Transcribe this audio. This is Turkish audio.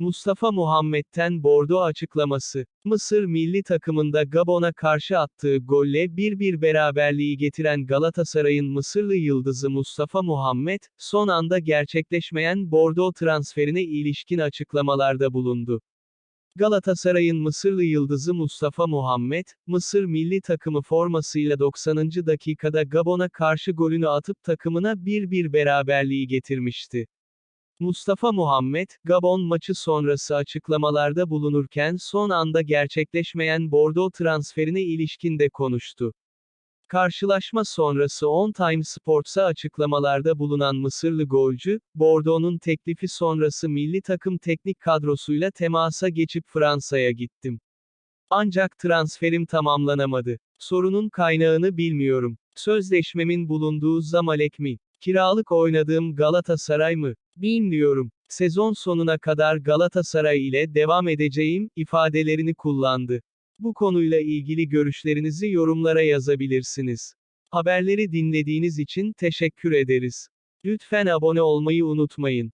Mustafa Muhammed'ten bordo açıklaması. Mısır milli takımında Gabon'a karşı attığı golle 1-1 beraberliği getiren Galatasaray'ın Mısırlı yıldızı Mustafa Muhammed, son anda gerçekleşmeyen bordo transferine ilişkin açıklamalarda bulundu. Galatasaray'ın Mısırlı yıldızı Mustafa Muhammed, Mısır milli takımı formasıyla 90. dakikada Gabon'a karşı golünü atıp takımına 1-1 beraberliği getirmişti. Mustafa Muhammed, Gabon maçı sonrası açıklamalarda bulunurken son anda gerçekleşmeyen Bordeaux transferine ilişkin de konuştu. Karşılaşma sonrası On Time Sports'a açıklamalarda bulunan Mısırlı golcü, Bordeaux'un teklifi sonrası milli takım teknik kadrosuyla temasa geçip Fransa'ya gittim. Ancak transferim tamamlanamadı. Sorunun kaynağını bilmiyorum. Sözleşmemin bulunduğu Zamalek mi? Kiralık oynadığım Galatasaray mı? Bilmiyorum. Sezon sonuna kadar Galatasaray ile devam edeceğim ifadelerini kullandı. Bu konuyla ilgili görüşlerinizi yorumlara yazabilirsiniz. Haberleri dinlediğiniz için teşekkür ederiz. Lütfen abone olmayı unutmayın.